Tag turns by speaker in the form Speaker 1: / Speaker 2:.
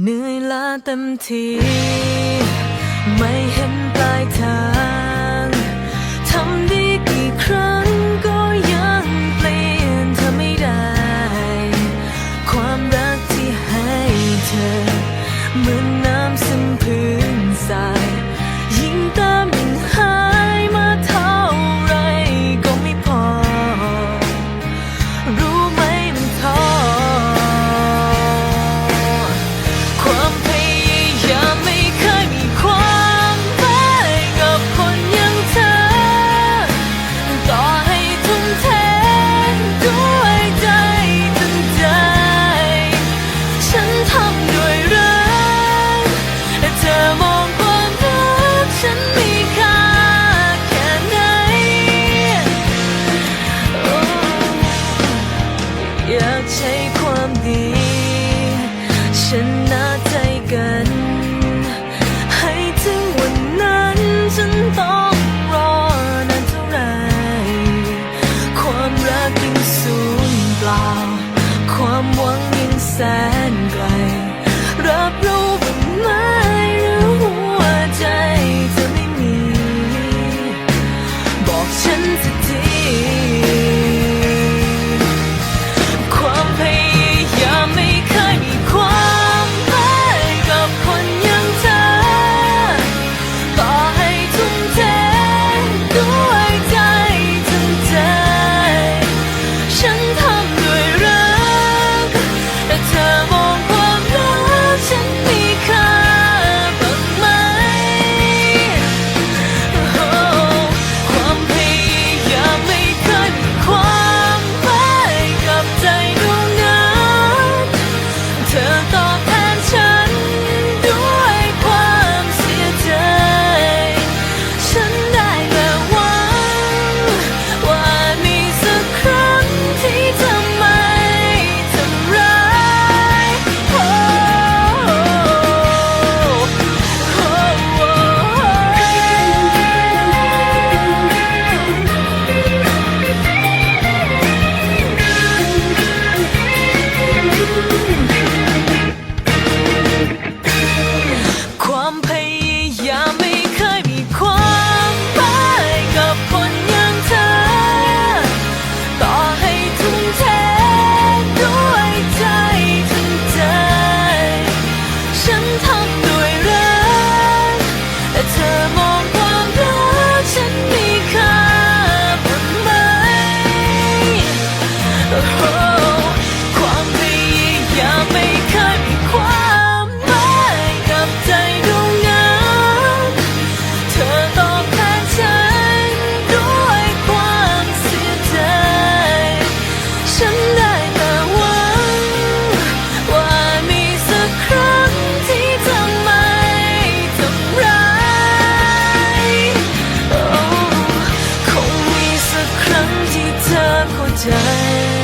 Speaker 1: เหนื่อยล้าเต็มที ไม่เห็นปลา ใจความดี ชนะใจกัน ให้ถึงวันนั้นฉันต้องรอนานเท่าไร ความรักยิ่งสูญเปล่า ความหวังยิ่งแสน 在。